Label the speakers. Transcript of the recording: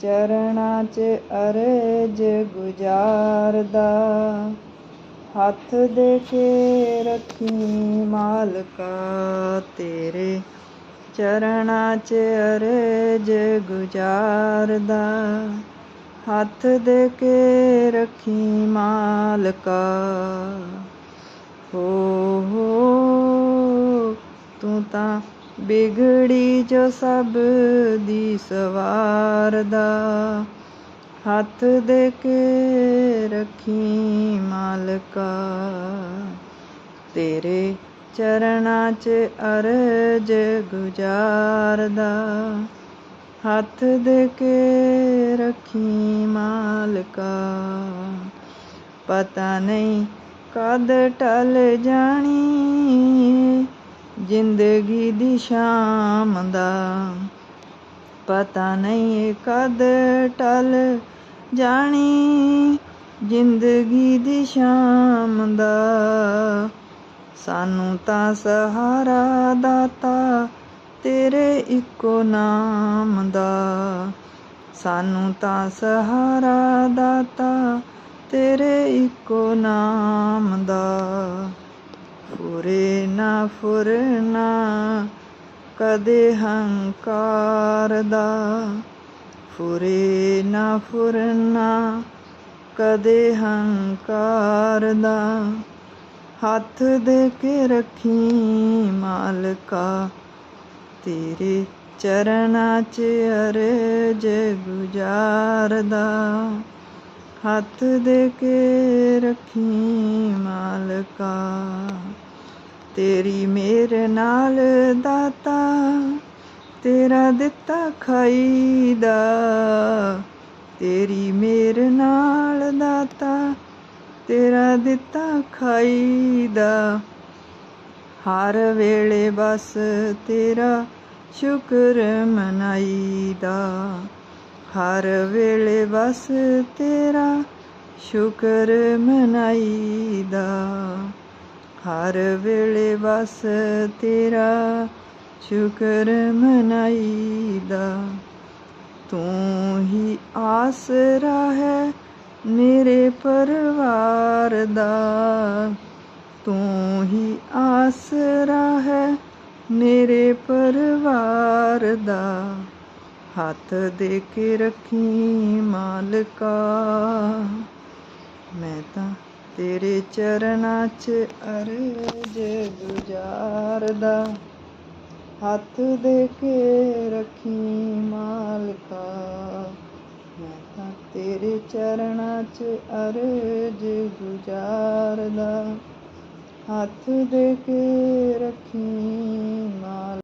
Speaker 1: ਚਰਣਾ 'ਚ ਅਰਜ ਗੁਜ਼ਾਰਦਾ। ਹੱਥ ਦੇ ਕੇ ਰੱਖੀ ਮਾਲਕਾ ਤੇਰੇ। ਚਰਣਾ 'ਚ ਅਰਜ ਗੁਜ਼ਾਰਦਾ। ਹੱਥ ਦੇ ਕੇ ਰੱਖੀ ਮਾਲਕਾ। ਹੋ ਹੋ, ਤੂੰ ਤਾਂ ਬਿਗੜੀ ਜੋ ਸਭ ਦੀ ਸਵਾਰਦਾ ਹੱਥ ਦੇ ਕੇ ਰੱਖੀ ਮਾਲਕਾ। ਤੇਰੇ ਚਰਣਾ 'ਚ ਅਰਜ ਗੁਜ਼ਾਰਦਾ ਹੱਥ ਦੇ ਕੇ ਰੱਖੀ ਮਾਲਕਾ। ਪਤਾ ਨਹੀਂ ਕਦ ਟਲ ਜਾਣੀ ਜ਼ਿੰਦਗੀ ਦੀ ਸ਼ਾਮ ਦਾ। ਪਤਾ ਨਹੀਂ ਕਦ ਟਲ ਜਾਣੀ। ਜ਼ਿੰਦਗੀ ਦੀ ਸ਼ਾਮ ਦਾ। ਸਾਨੂੰ ਤਾਂ ਸਹਾਰਾ ਦਾਤਾ ਤੇਰੇ ਇੱਕੋ ਨਾਮ ਦਾ। ਸਾਨੂੰ ਤਾਂ ਸਹਾਰਾ ਦਾਤਾ ਤੇਰੇ ਇੱਕੋ ਨਾਮ ਦਾ। ਫੁਰੇ ਨਾ ਫੁਰਨਾ, ਕਦੇ ਹੰਕਾਰ ਦਾ। ਫੁਰੇ ਨਾ ਫੁਰਨਾ, ਕਦੇ ਹੰਕਾਰ ਦਾ। ਹੱਥ ਦੇ ਕੇ ਰੱਖੀ ਮਾਲਕਾ, ਤੇਰੇ ਚਰਨਾਂ 'ਚ ਅਰਜ ਗੁਜ਼ਾਰਦਾ ਹੱਥ ਦੇ ਕੇ ਰੱਖੀ ਮਾਲਕਾ। ਤੇਰੀ ਮੇਰੇ ਨਾਲ ਦਾਤਾ, ਤੇਰਾ ਦਿੱਤਾ ਖਾਈਦਾ। ਤੇਰੀ ਮੇਰੇ ਨਾਲ ਦਾਤਾ, ਤੇਰਾ ਦਿੱਤਾ ਖਾਈਦਾ। ਹਰ ਵੇਲੇ ਬਸ ਤੇਰਾ ਸ਼ੁਕਰ ਮਨਾਈਦਾ। ਹਰ ਵੇਲੇ ਬਸ ਤੇਰਾ ਸ਼ੁਕਰ ਮਨਾਈਦਾ। ਹਰ ਵੇਲੇ ਬਸ ਤੇਰਾ ਸ਼ੁਕਰ ਮਨਾਈਦਾ। ਤੂੰ ਹੀ ਆਸਰਾ ਹੈ ਮੇਰੇ ਪਰਿਵਾਰ ਦਾ। ਤੂੰ ਹੀ ਆਸਰਾ ਹੈ ਮੇਰੇ ਪਰਿਵਾਰ ਦਾ। ਹੱਥ ਦੇ ਕੇ ਰੱਖੀ ਮਾਲਕਾ, ਮੈਂ ਤਾਂ ਤੇਰੇ ਚਰਨਾਂ 'ਚ ਅਰਜ ਗੁਜ਼ਾਰਦਾ, ਹੱਥ ਦੇ ਕੇ ਰੱਖੀ ਮਾਲਕਾ। ਮੈਂ ਤਾਂ ਤੇਰੇ ਚਰਨਾਂ 'ਚ ਅਰਜ ਗੁਜ਼ਾਰਦਾ, ਹੱਥ ਦੇ ਕੇ ਰੱਖੀ ਮਾਲ